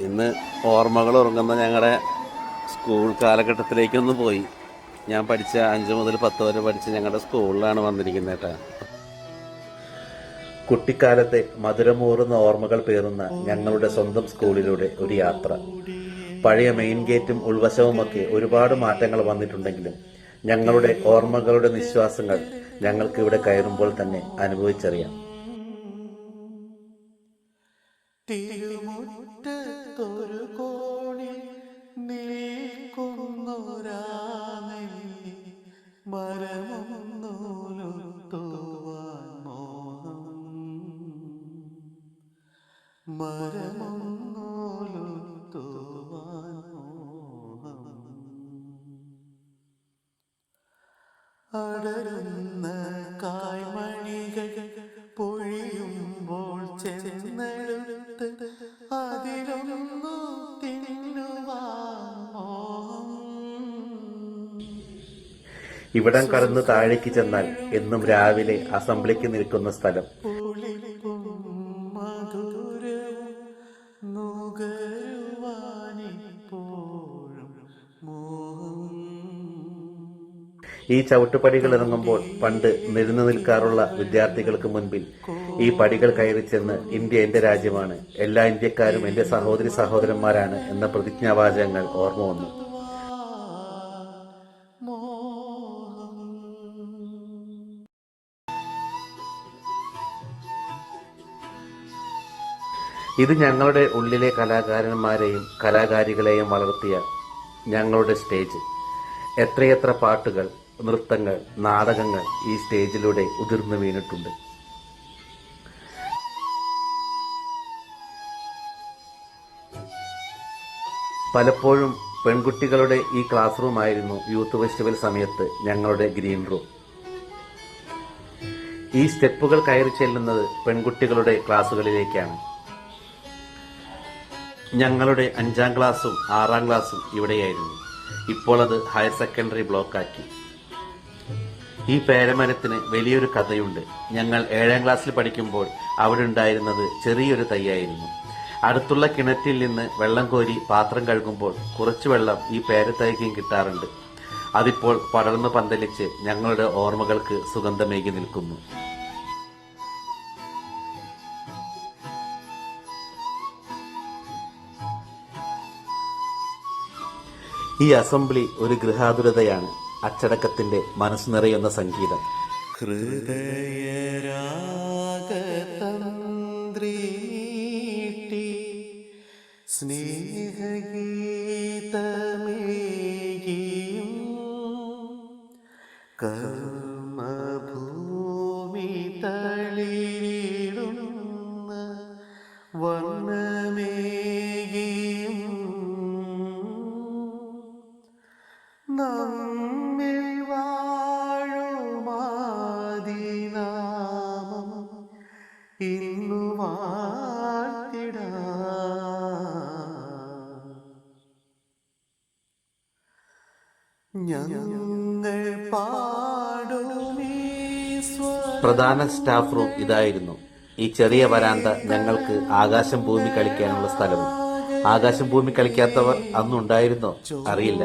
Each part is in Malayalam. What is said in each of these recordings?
ഇന്ന് ഓർമ്മകൾ ഉറങ്ങുന്ന ഞങ്ങളുടെ സ്കൂൾ കാലഘട്ടത്തിലേക്കൊന്ന് പോയി. ഞാൻ പഠിച്ച അഞ്ച് മുതൽ പത്ത് വരെ പഠിച്ച ഞങ്ങളുടെ സ്കൂളിലാണ് വന്നിരിക്കുന്നത് കേട്ടാ. കുട്ടിക്കാലത്തെ മധുരമൂറുന്ന ഓർമ്മകൾ പേറുന്ന ഞങ്ങളുടെ സ്വന്തം സ്കൂളിലൂടെ ഒരു യാത്ര. പഴയ മെയിൻ ഗേറ്റും ഉൾവശവുമൊക്കെ ഒരുപാട് മാറ്റങ്ങൾ വന്നിട്ടുണ്ടെങ്കിലും ഞങ്ങളുടെ ഓർമ്മകളുടെ നിശ്വാസങ്ങൾ ഞങ്ങൾക്ക് ഇവിടെ കയറുമ്പോൾ തന്നെ അനുഭവിച്ചറിയാം. തിരുമുറ്റത്തൊരു കോണിൽ നിൽക്കുന്നൊരാ നെല്ലി മരമൊന്നൂലുത്തുവാൻ മോഹം. മരമൊന്നൂലുത്തുവാൻ മോഹം. അടരുന്ന അതിലൊന്നു തിന്നുവാൻ ഇവിടം കടന്ന് താഴേക്ക് ചെന്നാൽ എന്നും രാവിലെ അസംബ്ലിക്ക് നിൽക്കുന്ന സ്ഥലം. ഈ ചവിട്ടുപടികൾ ഇറങ്ങുമ്പോൾ പണ്ട് നിരുന്നു നിൽക്കാറുള്ള വിദ്യാർത്ഥികൾക്ക് മുൻപിൽ ഈ പടികൾ കയറി ചെന്ന് ഇന്ത്യ എന്റെ രാജ്യമാണ് എല്ലാ ഇന്ത്യക്കാരും എന്റെ സഹോദരി സഹോദരന്മാരാണ് എന്ന പ്രതിജ്ഞാവാചകങ്ങൾ ഓർമ്മ വന്നു. ഇത് ഞങ്ങളുടെ ഉള്ളിലെ കലാകാരന്മാരെയും കലാകാരികളെയും വളർത്തിയ ഞങ്ങളുടെ സ്റ്റേജ്. എത്രയെത്ര പാട്ടുകൾ നൃത്തങ്ങൾ നാടകങ്ങൾ ഈ സ്റ്റേജിലൂടെ ഉതിർന്നു വീണിട്ടുണ്ട്. പലപ്പോഴും പെൺകുട്ടികളുടെ ഈ ക്ലാസ് റൂം ആയിരുന്നു യൂത്ത് ഫെസ്റ്റിവൽ സമയത്ത് ഞങ്ങളുടെ ഗ്രീൻ റൂം. ഈ സ്റ്റെപ്പുകൾ കയറി ചെല്ലുന്നത് പെൺകുട്ടികളുടെ ക്ലാസ്സുകളിലേക്കാണ്. ഞങ്ങളുടെ അഞ്ചാം ക്ലാസ്സും ആറാം ക്ലാസ്സും ഇവിടെയായിരുന്നു. ഇപ്പോൾ അത് ഹയർ സെക്കൻഡറി ബ്ലോക്കാക്കി. ഈ പേരമരത്തിന് വലിയൊരു കഥയുണ്ട്. ഞങ്ങൾ ഏഴാം ക്ലാസ്സിൽ പഠിക്കുമ്പോൾ അവിടെ ഉണ്ടായിരുന്നത് ചെറിയൊരു തൈയായിരുന്നു. അടുത്തുള്ള കിണറ്റിൽ നിന്ന് വെള്ളം കോരി പാത്രം കഴുകുമ്പോൾ കുറച്ച് വെള്ളം ഈ പേരത്തൈക്കും കിട്ടാറുണ്ട്. അതിപ്പോൾ പടർന്നു പന്തലിച്ച് ഞങ്ങളുടെ ഓർമ്മകൾക്ക് സുഗന്ധമേകി നിൽക്കുന്നു. ഈ അസംബ്ലി ഒരു ഗൃഹാതുരതയാണ്. അച്ചടക്കത്തിന്റെ മനസ്സ് നിറയുന്ന സംഗീതം. ഹൃദയരാഗതന്ത്രീട്ടി സ്നേഹഗീതമേകിയും കർമ്മഭൂമി തളിരിടുന്ന വർണമേകിയും പ്രധാന സ്റ്റാഫ് റൂം ഇതായിരുന്നു. ഈ ചെറിയ വരാന്ത ഞങ്ങൾക്ക് ആകാശം ഭൂമി കളിക്കാനുള്ള സ്ഥലവും. ആകാശം ഭൂമി കളിക്കാത്തവർ അന്നുണ്ടായിരുന്നോ അറിയില്ല.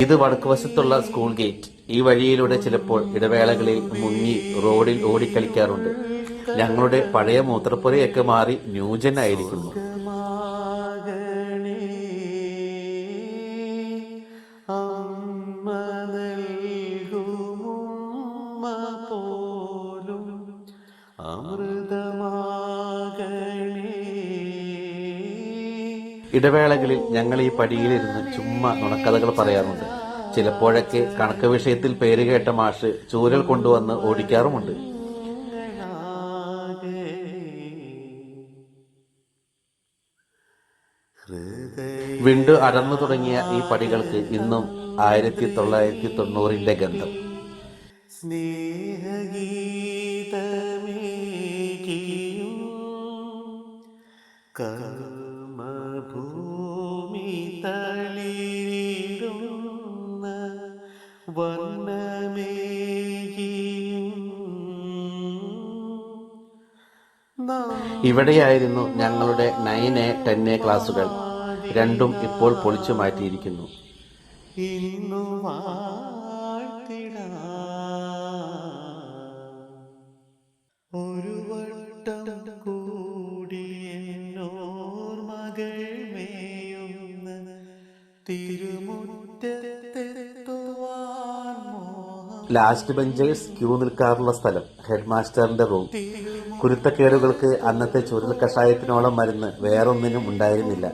ഇത് വടക്കുവശത്തുള്ള സ്കൂൾ ഗേറ്റ്. ഈ വഴിയിലൂടെ ചിലപ്പോൾ ഇടവേളകളിൽ മുങ്ങി റോഡിൽ ഓടിക്കളിക്കാറുണ്ട്. ഞങ്ങളുടെ പഴയ മൂത്രപ്പുരയൊക്കെ മാറി ന്യൂജൻ ആയിരിക്കുന്നു ഇടവേളകളിൽ ഞങ്ങൾ ഈ പടിയിലിരുന്ന് ചുമ്മാ നുണക്കഥകൾ പറയാറുണ്ട്. ചിലപ്പോഴൊക്കെ കണക്ക് വിഷയത്തിൽ പേര് കേട്ട മാഷ് ചൂരൽ കൊണ്ടുവന്ന് ഓടിക്കാറുമുണ്ട്. വിണ്ടു അടർന്നു തുടങ്ങിയ ഈ പടികൾക്ക് ഇന്നും ആയിരത്തി തൊള്ളായിരത്തി തൊണ്ണൂറിന്റെ ഗന്ധം. സ്നേഹഗീതമേകിയും കർമ്മഭൂമി തളിരിടുന്ന വർണമേകിയും ഇവിടെയായിരുന്നു ഞങ്ങളുടെ നയൻ എ ടെൻ എ ക്ലാസുകൾ രണ്ടും ഇപ്പോൾ പൊളിച്ചു മാറ്റിയിരിക്കുന്നു. ഒരു വട്ടം കൂടി എന്നോർമകൾ ലാസ്റ്റ് ബെഞ്ചേഴ്സ് ക്യൂ നിൽക്കാറുള്ള സ്ഥലം. ഹെഡ് മാസ്റ്ററിന്റെ റൂം കുരുത്തക്കേടുകൾക്ക് അന്നത്തെ ചുരുൾ കഷായത്തിനോളം മരുന്ന് വേറൊന്നിനും ഉണ്ടായിരുന്നില്ല.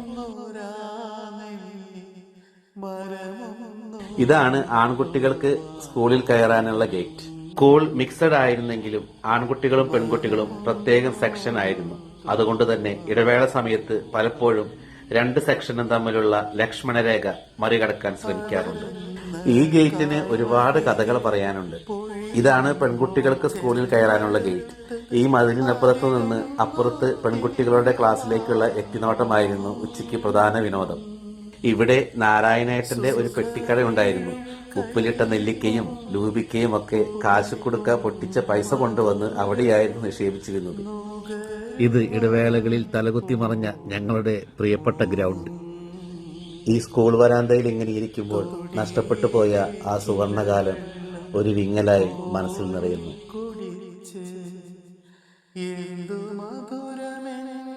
ഇതാണ് ആൺകുട്ടികൾക്ക് സ്കൂളിൽ കയറാനുള്ള ഗേറ്റ്. സ്കൂൾ മിക്സഡ് ആയിരുന്നെങ്കിലും ആൺകുട്ടികളും പെൺകുട്ടികളും പ്രത്യേകം സെക്ഷൻ ആയിരുന്നു. അതുകൊണ്ട് തന്നെ ഇടവേള സമയത്ത് പലപ്പോഴും രണ്ട് സെക്ഷനും തമ്മിലുള്ള ലക്ഷ്മണരേഖ മറികടക്കാൻ ശ്രമിക്കാറുണ്ട്. ഈ ഗേറ്റിന് ഒരുപാട് കഥകൾ പറയാനുണ്ട്. ഇതാണ് പെൺകുട്ടികൾക്ക് സ്കൂളിൽ കയറാനുള്ള ഗേറ്റ്. ഈ മതിലിനപ്പുറത്തു നിന്ന് അപ്പുറത്ത് പെൺകുട്ടികളുടെ ക്ലാസ്സിലേക്കുള്ള എത്തിനോട്ടമായിരുന്നു ഉച്ചയ്ക്ക് പ്രധാന വിനോദം. ഇവിടെ നാരായണേട്ടന്റെ ഒരു പെട്ടിക്കട ഉണ്ടായിരുന്നു. ഉപ്പിലിട്ട നെല്ലിക്കയും ലൂപിക്കയും ഒക്കെ കാശ് കൊടുക്ക പൊട്ടിച്ച പൈസ കൊണ്ടുവന്ന് അവിടെയായിരുന്നു നിക്ഷേപിച്ചിരുന്നത്. ഇത് ഇടവേളകളിൽ തലകുത്തി മറഞ്ഞ ഞങ്ങളുടെ പ്രിയപ്പെട്ട ഗ്രൗണ്ട്. ഈ സ്കൂൾ വരാന്തയിൽ ഇങ്ങനെ ഇരിക്കുമ്പോൾ നഷ്ടപ്പെട്ടു പോയ ആ സുവർണകാലം ഒരു വിങ്ങലായി മനസ്സിൽ നിറയുന്നു. എന്തു മധുരമെന്ന്